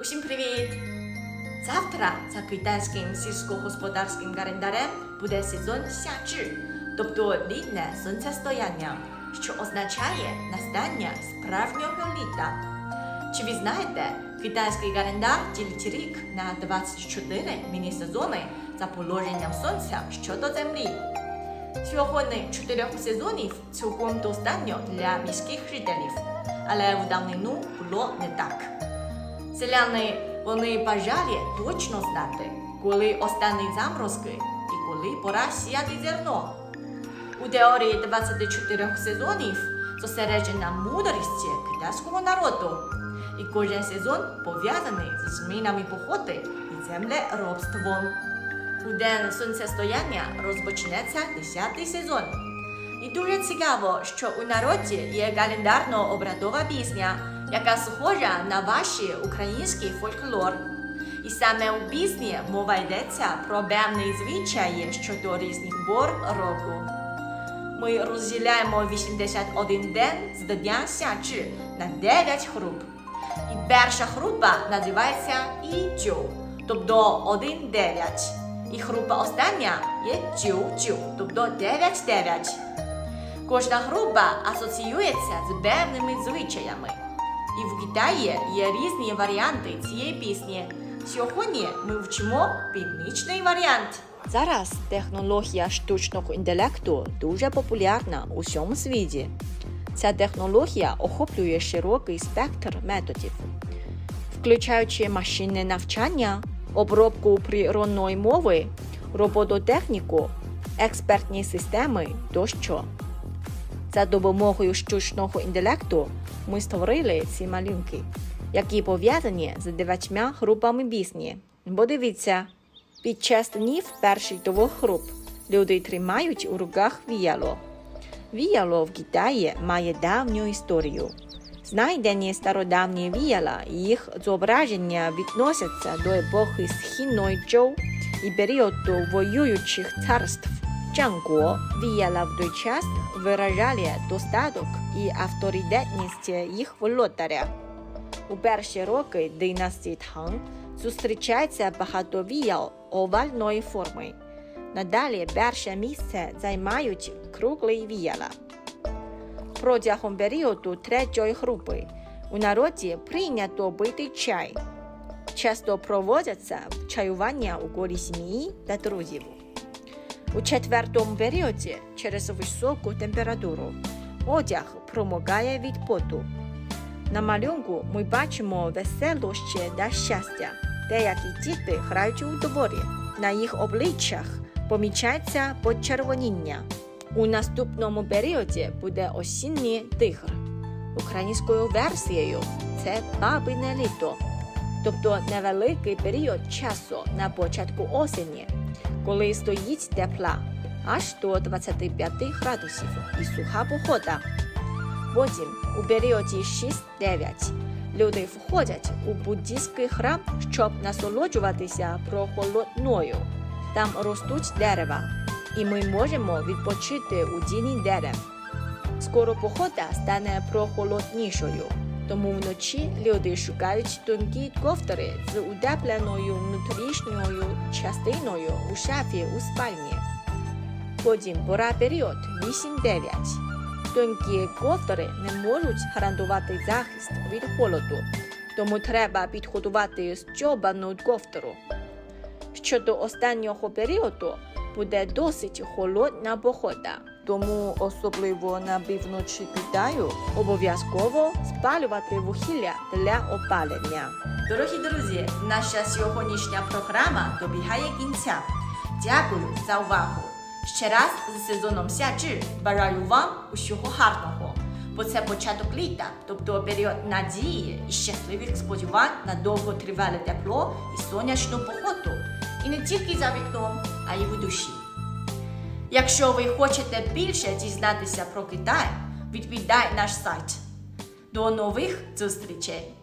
Усім привіт! Завтра за китайським сільськогосподарським календарем буде сезон сячі, тобто літнє сонцестояння, що означає настання справжнього літа. Чи ви знаєте, китайський календар ділить рік на 24 міні-сезони за положенням сонця щодо землі. Сьогодні чотирьох сезонів цілком достатньо для міських жителів, але в давнину було не так. Селяни вони бажали точно знати, коли останні заморозки і коли пора сіяти зерно. У теорії 24 сезонів зосереджена мудрість китайського народу, і кожен сезон пов'язаний з змінами погоди і землеробством. У день сонцестояння розпочнеться 10-й сезон. І дуже цікаво, що у народі є календарно-обрядова пісня, яка схожа на ваші український фольклор. І саме у пісні мова йдеться про певні звичаї щодо різних пор року. Ми розділяємо 81 день з дня сячі на 9 груп. І перша група називається Іджу, тобто 1-9. І група остання є Джу-Джу, тобто 9-9. Кожна група асоціюється з певними звичаями. І в Китаї є різні варіанти цієї пісні. Сьогодні ми вчимо північний варіант. Зараз технологія штучного інтелекту дуже популярна у всьому світі. Ця технологія охоплює широкий спектр методів, включаючи машинне навчання, обробку природної мови, робототехніку, експертні системи тощо. За допомогою штучного інтелекту ми створили ці малюнки, які пов'язані з дев'ятьма групами пісні. Подивіться, під час днів перших двох груп люди тримають у руках віяло. Віяло в Китаї має давню історію. Знайдені стародавні віяла і їх зображення відносяться до епохи східної Чжоу і періоду воюючих царств. Чанго віяла в той час виражали достаток і авторитетність їх володаря. У перші роки династії Тang зустрічається багато віял овальної форми. Надалі перше місце займають круглі віяла. Протягом періоду третьої групи у народі прийнято пити чай. Часто проводяться чаювання у колі сім'ї та друзів. У четвертому періоді через високу температуру одяг промокає від поту. На малюнку ми бачимо веселощі та щастя. Деякі діти грають у дворі. На їх обличчях помічається почервоніння. У наступному періоді буде осінній тигр. Українською версією це бабине літо, тобто невеликий період часу на початку осені, коли стоїть тепла аж до 25 градусів і суха погода. Потім у періоді 6-9 люди входять у буддійський храм, щоб насолоджуватися прохолодною. Там ростуть дерева, і ми можемо відпочити у тіні дерев. Скоро погода стане прохолоднішою, тому вночі люди шукають тонкі ковдри з утепленою внутрішньою частиною у шафі у спальні. Потім пора період 8-9. Тонкі ковдри не можуть гарантувати захист від холоду, тому треба підготувати стьобану ковдру. Щодо останнього періоду буде досить холодна погода, тому особливо на півночі Китаю обов'язково спалювати вугілля для опалення. Дорогі друзі, наша сьогоднішня програма добігає кінця. Дякую за увагу! Ще раз з сезоном сячі бажаю вам усього гарного, бо це початок літа, тобто період надії і щасливих сподівань на довготривале тепло і сонячну погоду. І не тільки за вікном, а й у душі. Якщо ви хочете більше дізнатися про Китай, відвідай наш сайт. До нових зустрічей!